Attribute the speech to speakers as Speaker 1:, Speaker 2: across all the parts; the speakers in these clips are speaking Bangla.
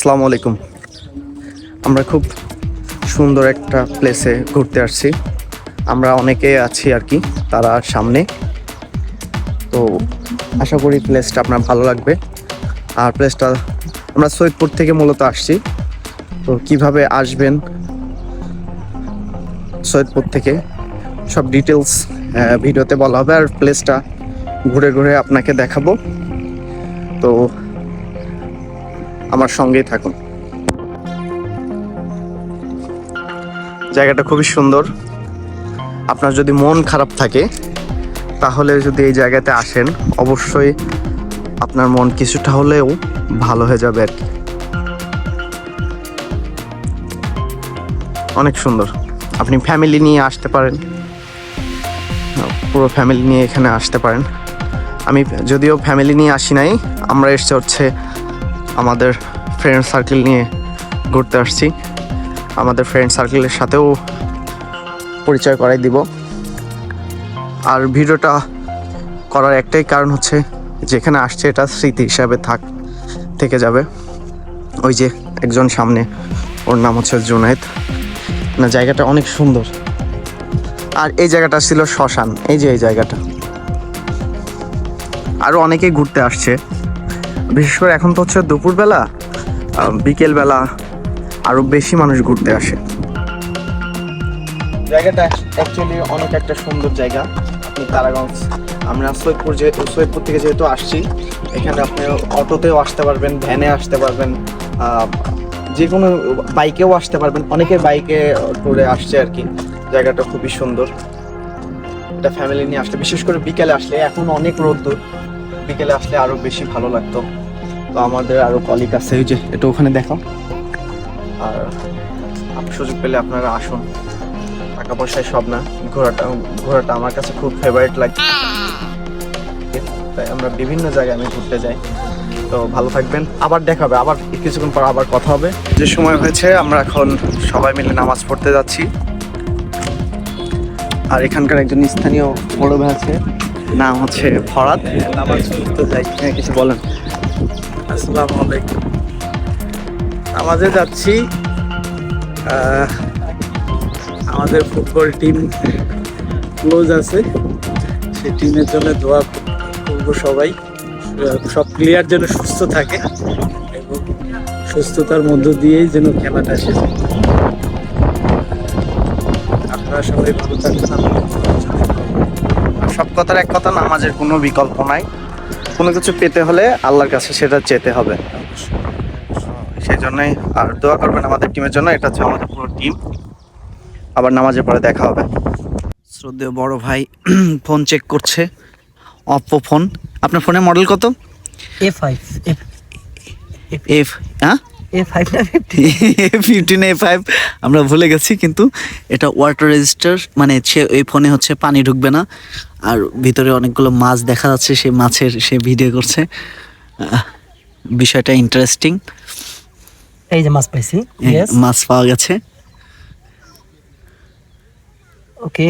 Speaker 1: আসসালামু আলাইকুম। আমরা খুব সুন্দর একটা প্লেসে ঘুরতে আসছি। আমরা অনেকে আছি আর কি, তারা সামনে। তো আশা করি প্লেসটা আপনার ভালো লাগবে। আর প্লেসটা আমরা সৈয়দপুর থেকে মূলত আসছি। তো কীভাবে আসবেন সৈয়দপুর থেকে, সব ডিটেলস ভিডিওতে বলা হবে। আর প্লেসটা ঘুরে ঘুরে আপনাকে দেখাবো। তো আমার সঙ্গেই থাকুন। জায়গাটা খুবই সুন্দর। আপনার যদি মন খারাপ থাকে, তাহলে যদি এই জায়গাতে আসেন, অবশ্যই আপনার মন কিছুটা হলেও ভালো হয়ে যাবে আর কি। অনেক সুন্দর। আপনি ফ্যামিলি নিয়ে আসতে পারেন। পুরো ফ্যামিলি নিয়ে এখানে আসতে পারেন। আমি যদিও ফ্যামিলি নিয়ে আসি নাই, আমরা এসছে হচ্ছে আমাদের ফ্রেন্ড সার্কেল নিয়ে ঘুরতে আসছি। আমাদের ফ্রেন্ড সার্কেলের সাথেও পরিচয় করাই দিব। আর ভিডিওটা করার একটাই কারণ হচ্ছে, যেখানে আসছে এটা স্মৃতি হিসাবে থাক, থেকে যাবে। ওই যে একজন সামনে, ওর নাম হচ্ছে জুনায়েদ না, জায়গাটা অনেক সুন্দর। আর এই জায়গাটা ছিল শ্মশান, এই যে এই জায়গাটা। আরও অনেকেই ঘুরতে আসছে। বিশেষ করে এখন তো হচ্ছে দুপুরবেলা বিকেলবেলা আরও বেশি মানুষ ঘুরতে আসে। জায়গাটা অ্যাকচুয়ালি অনেক একটা সুন্দর জায়গা। আপনি তারাগঞ্জ, আমরা সৈয়দপুর যে, সৈয়দপুর থেকে যেহেতু আসছি, এখানে আপনি অটোতেও আসতে পারবেন, ভ্যানে আসতে পারবেন যে কোনো বাইকেও আসতে পারবেন, অনেকে বাইকে ট্যুরে আসছে আর কি। জায়গাটা খুবই সুন্দর। এটা ফ্যামিলি নিয়ে আসলে, বিশেষ করে বিকেলে আসলে, এখন অনেক রোদ্দুর বিকেলে আসলে আরও বেশি ভালো লাগতো। তো আমাদের আরও কলিগ আছে ওই যে এটা ওখানে দেখো আর সুযোগ পেলে আপনারা আসুন। টাকা পয়সায় সব না ঘোরাটা ঘোরাটা আমার কাছে খুব ফেভারিট লাগে। তাই আমরা বিভিন্ন জায়গায় আমি ঘুরতে যাই। তো ভালো থাকবেন আবার দেখা হবে আবার কিছুক্ষণ পর আবার কথা হবে। যে সময় হয়েছে আমরা এখন সবাই মিলে নামাজ পড়তে যাচ্ছি। আর এখানকার একজন স্থানীয় বড় ভাই আছে নাম হচ্ছে ফরাদ। নামাজ পড়তে যাই। হ্যাঁ, কিছু বলেন।
Speaker 2: আসসালামু আলাইকুম। নামাজে যাচ্ছি। আমাদের ফুটবল টিম ক্লোজ আছে। সেই টিমের জন্য দোয়া করব সবাই। সব প্লেয়ার যেন সুস্থ থাকে এবং সুস্থতার মধ্য দিয়েই যেন খেলাটা শেষ। আপনারা সবাই ভালো থাকবেন।
Speaker 1: সব কথার এক কথা, নামাজের কোনো বিকল্প নাই। কোনো কিছু পেতে হলে আল্লাহর কাছে সেটা যেতে হবে। সেই জন্যই আর দোয়া করবেন আমাদের টিমের জন্য এটা হচ্ছে আমাদের পুরো টিম। আবার নামাজের পরে দেখা হবে। শ্রদ্ধেয় বড় ভাই ফোন চেক করছে। অপ্পো ফোন আপনার ফোনের মডেল কত?
Speaker 3: এ ফাইভ
Speaker 1: এফ
Speaker 3: এফ হ্যাঁ?
Speaker 1: ফিফটিন এ ফাইভ আমরা ভুলে গেছি কিন্তু এটা ওয়াটার রেজিস্টার মানে সে এই ফোনে হচ্ছে পানি ঢুকবে না। আর ভিতরে অনেকগুলো মাছ দেখা যাচ্ছে সেই মাছের সে ভিডিও করছে। বিষয়টা ইন্টারেস্টিং
Speaker 3: এই যে মাছ পাইছি
Speaker 1: মাছ পাওয়া গেছে।
Speaker 3: ওকে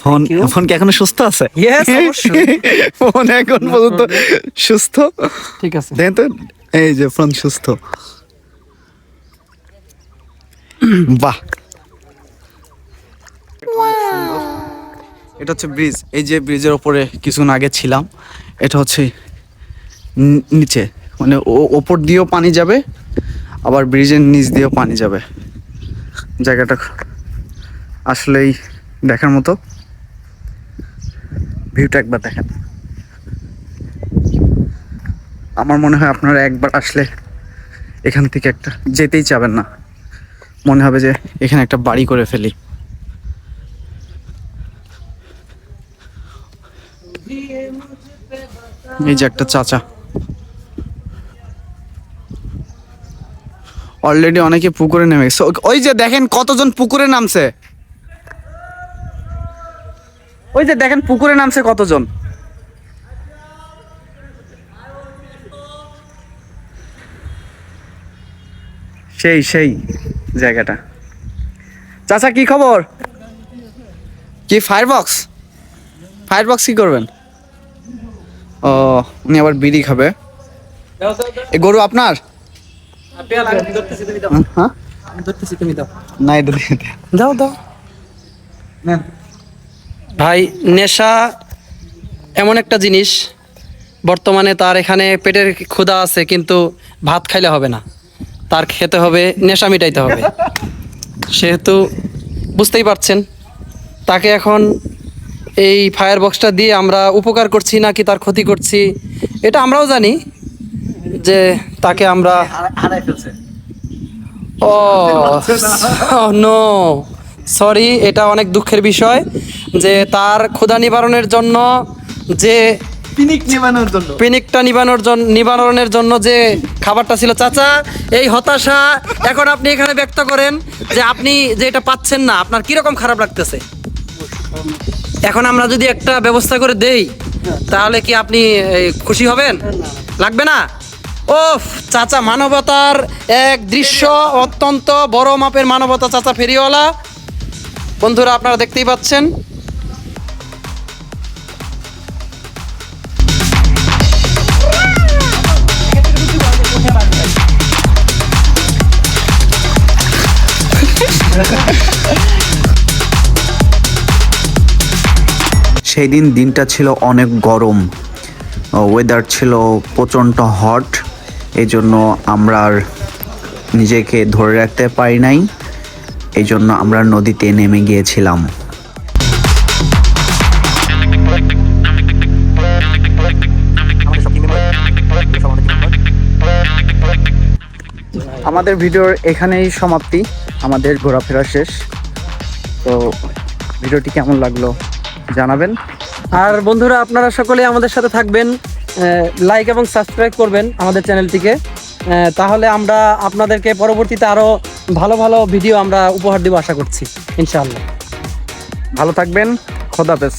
Speaker 1: ফোন ফোন কি এখনও সুস্থ আছে? ফোন এখন পর্যন্ত সুস্থ।
Speaker 3: ঠিক আছে।
Speaker 1: দেখেন তো এই যে ফোন সুস্থ। বাহ। এটা হচ্ছে ব্রিজ। এই যে ব্রিজের ওপরে কিছুক্ষণ আগে ছিলাম, এটা হচ্ছে নিচে। মানে ওপর দিয়েও পানি যাবে, আবার ব্রিজের নিচ দিয়েও পানি যাবে। জায়গাটা আসলেই দেখার মতো। ভিউটা একবার দেখেন। আমার মনে হয় আপনারা একবার আসলে এখান থেকে একটা যেতেই চাবেন না। মনে হবে যে এখানে একটা বাড়ি করে ফেলি। এই যে একটা চাচা। অলরেডি অনেকে পুকুরে নেমে গেছে। ওই যে দেখেন কতজন পুকুরে নামছে। ওই যে দেখেন পুকুরে নামছে কতজন। সেই সেই জায়গাটা। চাচা কি খবর? কি ফায়ার বক্স ফায়ার বক্স কি করবেন? ও উনি আবার বিড়ি খাবে। এ গরু আপনার? হ্যাঁ?
Speaker 3: ধরতেছি দাও
Speaker 1: না এটা দিয়ে
Speaker 3: দাও দাও। ভাই নেশা এমন একটা জিনিস বর্তমানে তার এখানে পেটের ক্ষুধা আছে কিন্তু ভাত খাইলে হবে না। তার খেতে হবে নেশা মিটাইতে হবে। সেহেতু বুঝতেই পারছেন তাকে এখন এই ফায়ার বক্সটা দিয়ে আমরা উপকার করছি নাকি তার ক্ষতি করছি এটা আমরাও জানি যে তাকে আমরা ও নো সরি এটা অনেক দুঃখের বিষয় যে তার ক্ষুধা নিবারণের জন্য যে
Speaker 1: পিনিক নেবানোর জন্য।
Speaker 3: পিনিকটা নিবানোর জন্য নিবারণের জন্য যে খাবারটা ছিল, চাচা, এই হতাশা এখন আপনি এখানে ব্যক্ত করেন যে আপনি যে এটা পাচ্ছেন না, আপনার কীরকম খারাপ লাগতেছে? এখন আমরা যদি একটা ব্যবস্থা করে দেই, তাহলে কি আপনি খুশি হবেন? লাগবে না? ওফ, চাচা, মানবতার এক দৃশ্য অত্যন্ত বড় মাপের মানবতা, চাচা ফেরিওয়ালা। বন্ধুরা, আপনারা দেখতেই পাচ্ছেন
Speaker 4: সেই দিন দিনটা ছিল অনেক গরম। ওয়েদার ছিল প্রচণ্ড হট এই জন্য আমরা আর নিজেকে ধরে রাখতে পারি নাই। এই জন্য আমরা নদীতে নেমে গিয়েছিলাম।
Speaker 1: আমাদের ভিডিওর এখানেই সমাপ্তি। আমাদের ঘোরাফেরা শেষ। তো ভিডিওটি কেমন লাগল জানাবেন।
Speaker 3: আর বন্ধুরা, আপনারা সকলে আমাদের সাথে থাকবেন লাইক এবং সাবস্ক্রাইব করবেন আমাদের চ্যানেলটিকে। তাহলে আমরা আপনাদেরকে পরবর্তীতে আরও ভালো ভালো ভিডিও আমরা উপহার দেবো আশা করছি, ইনশাআল্লাহ।
Speaker 1: ভালো থাকবেন, খোদাফেজ।